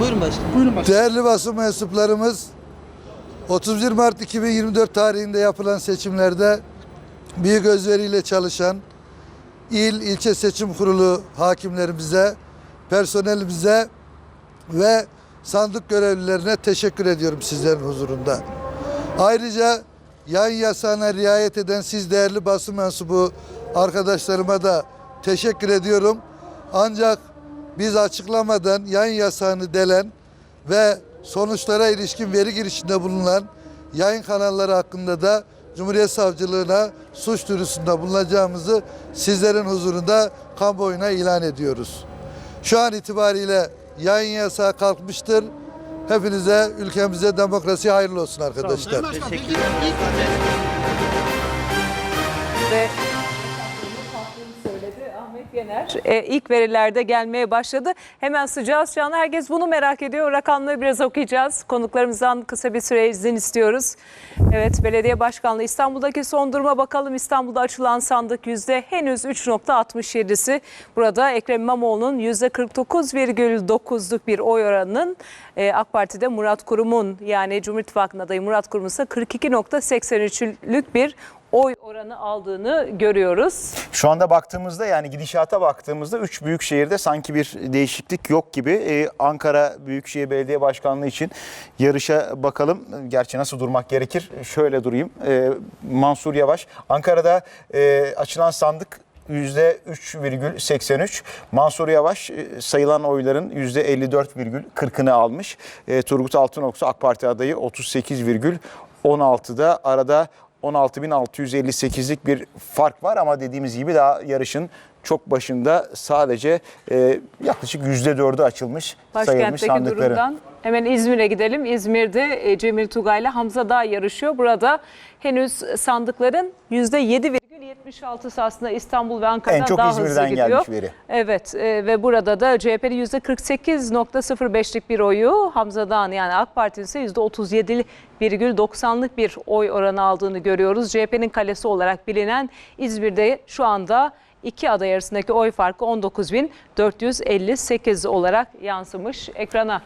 Buyurun başkanım. Buyurun başkanım. Değerli basın mensuplarımız 31 Mart 2024 tarihinde yapılan seçimlerde büyük özveriyle çalışan il, ilçe seçim kurulu hakimlerimize, personelimize ve sandık görevlilerine teşekkür ediyorum sizlerin huzurunda. Ayrıca yayın yasağına riayet eden siz değerli basın mensubu arkadaşlarıma da teşekkür ediyorum. Ancak biz açıklamadan yayın yasağını delen ve sonuçlara ilişkin veri girişinde bulunan yayın kanalları hakkında da Cumhuriyet Savcılığına suç duyurusunda bulunacağımızı sizlerin huzurunda kamuoyuna ilan ediyoruz. Şu an itibariyle yayın yasağı kalkmıştır. Hepinize, ülkemize demokrasi hayırlı olsun arkadaşlar. İlk ve Yener. E, ilk verilerde gelmeye başladı. Hemen sıcağı sıcağına herkes bunu merak ediyor. Rakamları biraz okuyacağız. Konuklarımızdan kısa bir süre izin istiyoruz. Evet belediye başkanlığı İstanbul'daki son duruma bakalım. İstanbul'da açılan sandık yüzde henüz 3.67'si. Burada Ekrem İmamoğlu'nun yüzde 49,9'luk bir oy oranının e, AK Parti'de Murat Kurum'un yani Cumhur İttifakı'nın adayı Murat Kurum'un ise 42.83'lük bir oy oranı aldığını görüyoruz. Şu anda baktığımızda yani gidişata baktığımızda üç büyük şehirde sanki bir değişiklik yok gibi. Ee, Ankara Büyükşehir Belediye Başkanlığı için yarışa bakalım. Gerçi nasıl durmak gerekir? Şöyle durayım. Ee, Mansur Yavaş. Ankara'da e, açılan sandık %3,83. Mansur Yavaş e, sayılan oyların %54,40'ını almış. E, Turgut Altınok'sa AK Parti adayı 38,16'da arada 16.658'lik bir fark var ama dediğimiz gibi daha yarışın çok başında sadece e, yaklaşık %4'ü açılmış sayılmış sandıkların. durumdan hemen İzmir'e gidelim. İzmir'de e, Cemil Tugay ile Hamza Dağ yarışıyor. Burada henüz sandıkların %7,76'sı aslında İstanbul ve Ankara'dan En çok daha İzmir'den hızlı gidiyor. gelmiş veri. Evet e, ve burada da CHP'nin %48.05'lik bir oyu Hamza Dağ'ın yani AK Parti'nin ise %37,90'lık bir oy oranı aldığını görüyoruz. CHP'nin kalesi olarak bilinen İzmir'de şu anda iki aday arasındaki oy farkı 19.458 olarak yansımış ekrana.